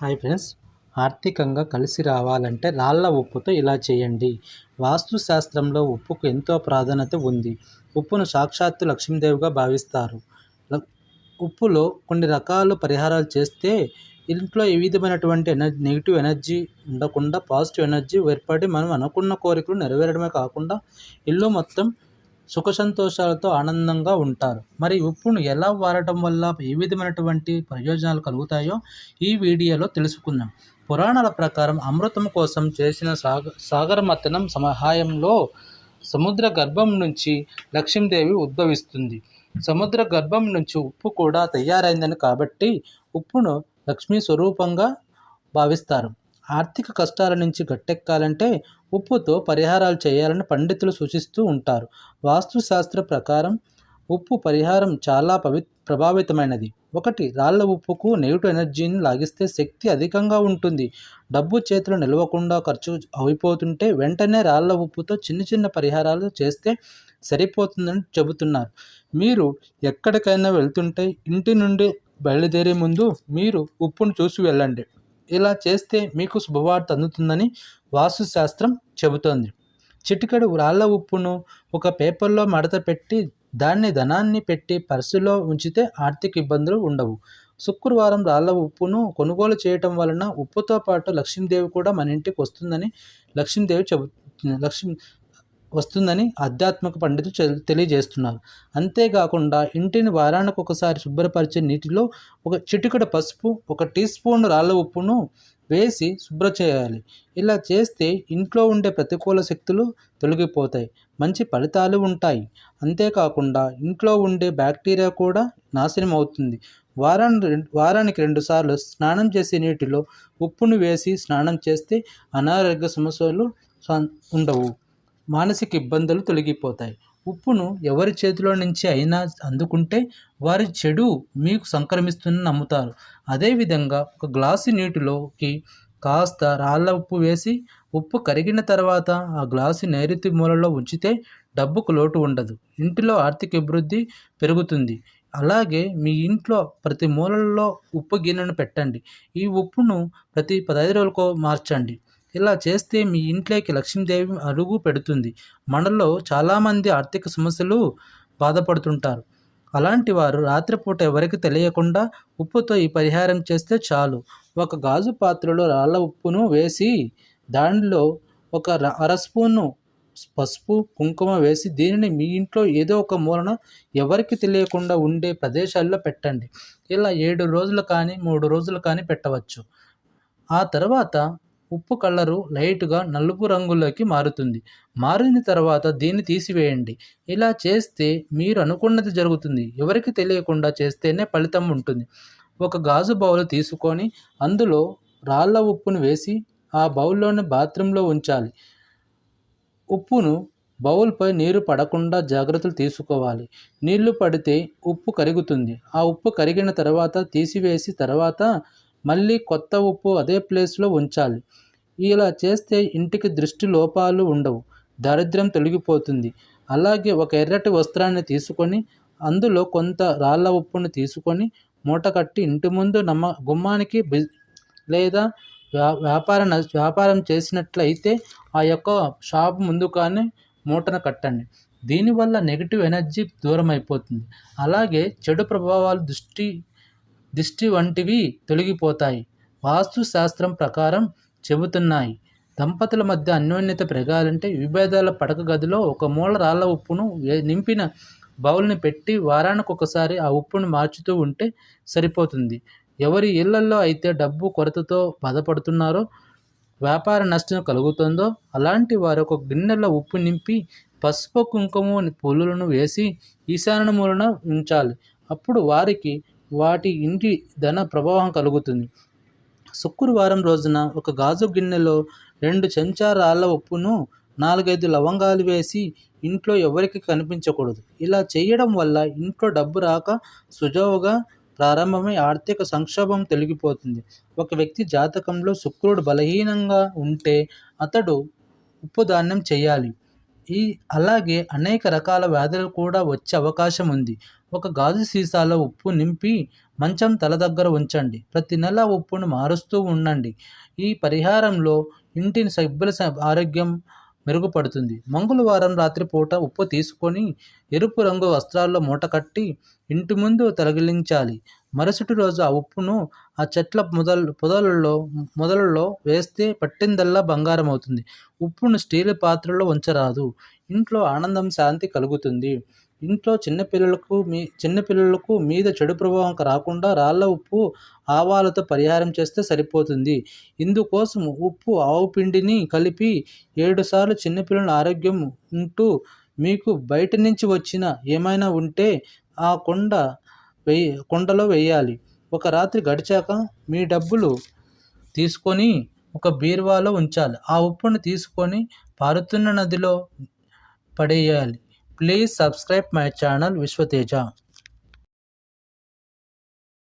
Hi friends. ఆర్థికంగా కలిసి రావాలంటే రాళ్ళ ఉప్పుతో ఇలా చేయండి. వాస్తు శాస్త్రంలో ఉప్పుకు ఎంతో ప్రాధాన్యత ఉంది. ఉప్పును సాక్షాత్తు లక్ష్మీదేవిగా భావిస్తారు. ఉప్పులో కొన్ని రకాల పరిహారాలు చేస్తే ఇంట్లో ఏ విధమైనటువంటి ఎనర్జీ నెగిటివ్ ఎనర్జీ ఉండకుండా పాజిటివ్ ఎనర్జీ ఏర్పడి మనం అనుకున్న కోరికలు నెరవేరడమే కాకుండా ఇల్లు మొత్తం సుఖ సంతోషాలతో ఆనందంగా ఉంటారు. మరి ఉప్పును ఎలా వాడటం వల్ల ఏ విధమైనటువంటి ప్రయోజనాలు కలుగుతాయో ఈ వీడియోలో తెలుసుకుందాం. పురాణాల ప్రకారం అమృతం కోసం చేసిన సాగ సాగర మథనం సహాయంలో సముద్ర గర్భం నుంచి లక్ష్మీదేవి ఉద్భవిస్తుంది. సముద్ర గర్భం నుంచి ఉప్పు కూడా తయారైందని కాబట్టి ఉప్పును లక్ష్మీ స్వరూపంగా భావిస్తారు. ఆర్థిక కష్టాల నుంచి గట్టెక్కాలంటే ఉప్పుతో పరిహారాలు చేయాలని పండితులు సూచిస్తూ ఉంటారు. వాస్తుశాస్త్ర ప్రకారం ఉప్పు పరిహారం చాలా పవి ప్రభావితమైనది. ఒకటి రాళ్ళ ఉప్పుకు నెగిటివ్ ఎనర్జీని లాగిస్తే శక్తి అధికంగా ఉంటుంది. డబ్బు చేతులు నిలవకుండా ఖర్చు అయిపోతుంటే వెంటనే రాళ్ళ ఉప్పుతో చిన్న చిన్న పరిహారాలు చేస్తే సరిపోతుందని చెబుతున్నారు. మీరు ఎక్కడికైనా వెళ్తుంటే ఇంటి నుండి బయలుదేరే ముందు మీరు ఉప్పును చూసి వెళ్ళండి. ఇలా చేస్తే మీకు శుభవార్త అందుతుందని వాస్తుశాస్త్రం చెబుతోంది. చిటికెడు రాళ్ళ ఉప్పును ఒక పేపర్లో మడత పెట్టి దాన్ని ధనాన్ని పెట్టి పర్సులో ఉంచితే ఆర్థిక ఇబ్బందులు ఉండవు. శుక్రవారం రాళ్ళ ఉప్పును కొనుగోలు చేయటం వలన ఉప్పుతో పాటు లక్ష్మీదేవి కూడా మన ఇంటికి వస్తుందని లక్ష్మీదేవి చెబు లక్ష్మీ వస్తుందని ఆధ్యాత్మిక పండితులు తెలియజేస్తున్నారు. అంతేకాకుండా ఇంటిని వారానికి ఒకసారి శుభ్రపరిచే నీటిలో ఒక చిటికడ పసుపు ఒక టీ స్పూన్ రాళ్ళ ఉప్పును వేసి శుభ్ర చేయాలి. ఇలా చేస్తే ఇంట్లో ఉండే ప్రతికూల శక్తులు తొలగిపోతాయి. మంచి ఫలితాలు ఉంటాయి. అంతేకాకుండా ఇంట్లో ఉండే బ్యాక్టీరియా కూడా నాశనం అవుతుంది. వారాన్ని రెం- వారానికి రెండుసార్లు స్నానం చేసే నీటిలో ఉప్పును వేసి స్నానం చేస్తే అనారోగ్య సమస్యలు ఉండవు. మానసిక ఇబ్బందులు తొలగిపోతాయి. ఉప్పును ఎవరి చేతిలో నుంచి అయినా అందుకుంటే వారి చెడు మీకు సంక్రమిస్తుందని నమ్ముతారు. అదేవిధంగా ఒక గ్లాసు నీటిలోకి కాస్త రాళ్ళ ఉప్పు వేసి ఉప్పు కరిగిన తర్వాత ఆ గ్లాసు నైరుతి మూలలో ఉంచితే డబ్బుకు లోటు ఉండదు. ఇంటిలో ఆర్థిక అభివృద్ధి పెరుగుతుంది. అలాగే మీ ఇంట్లో ప్రతి మూలల్లో ఉప్పు గిన్నెను పెట్టండి. ఈ ఉప్పును ప్రతి పదహైదు రోజులకు మార్చండి. ఇలా చేస్తే మీ ఇంట్లోకి లక్ష్మీదేవి అడుగు పెడుతుంది. మనలో చాలామంది ఆర్థిక సమస్యలు బాధపడుతుంటారు. అలాంటి వారు రాత్రిపూట ఎవరికి తెలియకుండా ఉప్పుతో ఈ పరిహారం చేస్తే చాలు. ఒక గాజు పాత్రలో రాళ్ళ ఉప్పును వేసి దానిలో ఒక ర- అర స్పూను పసుపు కుంకుమ వేసి దీనిని మీ ఇంట్లో ఏదో ఒక మూలన ఎవరికి తెలియకుండా ఉండే ప్రదేశాల్లో పెట్టండి. ఇలా ఏడు రోజులు కానీ మూడు రోజులు కానీ పెట్టవచ్చు. ఆ తర్వాత ఉప్పు కలరు లైట్గా నలుపు రంగులోకి మారుతుంది. మారిన తర్వాత దీన్ని తీసివేయండి. ఇలా చేస్తే మీరు అనుకున్నది జరుగుతుంది. ఎవరికి తెలియకుండా చేస్తేనే ఫలితం ఉంటుంది. ఒక గాజు బౌల్ తీసుకొని అందులో రాళ్ళ ఉప్పును వేసి ఆ బౌల్లోని బాత్రూంలో ఉంచాలి. ఉప్పును బౌల్పై నీరు పడకుండా జాగ్రత్తలు తీసుకోవాలి. నీళ్ళు పడితే ఉప్పు కరుగుతుంది. ఆ ఉప్పు కరిగిన తర్వాత తీసివేసి తర్వాత మళ్ళీ కొత్త ఉప్పు అదే ప్లేస్లో ఉంచాలి. ఇలా చేస్తే ఇంటికి దృష్టి లోపాలు ఉండవు. దారిద్ర్యం తొలగిపోతుంది. అలాగే ఒక ఎర్రటి వస్త్రాన్ని తీసుకొని అందులో కొంత రాళ్ళ ఉప్పును తీసుకొని మూట కట్టి ఇంటి ముందు నమ్మ గుమ్మానికి బి- లేదా వ్యా వ్యాపార వ్యాపారం చేసినట్లయితే ఆ యొక్క షాప్ ముందు కానీ మూటను కట్టండి. దీనివల్ల నెగిటివ్ ఎనర్జీ దూరం అయిపోతుంది అలాగే చెడు ప్రభావాలు దృష్టి దిష్టి వంటివి తొలగిపోతాయి. వాస్తు శాస్త్రం ప్రకారం చెబుతున్నాయి. దంపతుల మధ్య అన్యోన్యత పెరగాలంటే విభేదాల పడక గదిలో ఒక మూల రాళ్ళ ఉప్పును నింపిన బౌల్ని పెట్టి వారానికి ఒకసారి ఆ ఉప్పును మార్చుతూ ఉంటే సరిపోతుంది. ఎవరి ఇళ్ళలో అయితే డబ్బు కొరతతో బాధపడుతున్నారో వ్యాపార నష్టం కలుగుతుందో అలాంటి వారు ఒక గిన్నెలో ఉప్పు నింపి పసుపు కుంకుమ పులులను వేసి ఈశాన్య మూలన ఉంచాలి. అప్పుడు వారికి వాటి ఇంటి ధన ప్రభావం కలుగుతుంది. శుక్రవారం రోజున ఒక గాజు గిన్నెలో రెండు చెంచా రాళ్ళ ఉప్పును నాలుగైదు లవంగాలు వేసి ఇంట్లో ఎవరికి కనిపించకూడదు. ఇలా చేయడం వల్ల ఇంట్లో డబ్బు రాక సుజావుగా ప్రారంభమై ఆర్థిక సంక్షోభం తొలగిపోతుంది. ఒక వ్యక్తి జాతకంలో శుక్రుడు బలహీనంగా ఉంటే అతడు ఉప్పు ధాన్యం చేయాలి. ఈ అలాగే అనేక రకాల వ్యాధులు కూడా వచ్చే అవకాశం ఉంది. ఒక గాజు సీసాలో ఉప్పు నింపి మంచం తల దగ్గర ఉంచండి. ప్రతి నెల ఉప్పును మారుస్తూ ఉండండి. ఈ పరిహారంలో ఇంటిని సభ్యుల స- ఆరోగ్యం మెరుగుపడుతుంది. మంగళవారం రాత్రిపూట ఉప్పు తీసుకొని ఎరుపు రంగు వస్త్రాల్లో మూట కట్టి ఇంటి ముందు తగిలించాలి మరుసటి రోజు ఆ ఉప్పును ఆ చెట్ల మొదలు పొదలలో మొదలలో వేస్తే పట్టిందల్లా బంగారం అవుతుంది ఉప్పును స్టీల్ పాత్రలో ఉంచరాదు. ఇంట్లో ఆనందం శాంతి కలుగుతుంది. ఇంట్లో చిన్నపిల్లలకు మీ చిన్నపిల్లలకు మీద చెడు ప్రభావం రాకుండా రాళ్ళ ఉప్పు ఆవాలతో పరిహారం చేస్తే సరిపోతుంది. ఇందుకోసం ఉప్పు ఆవు పిండిని కలిపి ఏడుసార్లు చిన్నపిల్లల ఆరోగ్యం ఉంటూ మీకు బయట నుంచి వచ్చిన ఏమైనా ఉంటే ఆ కొండ వెయ్యి కొండలో వేయాలి. ఒక రాత్రి గడిచాక మీ డబ్బులు తీసుకొని ఒక బీరువాలో ఉంచాలి. ఆ ఉప్పును తీసుకొని పారుతున్న నదిలో పడేయాలి. Please subscribe my channel Vishwateja.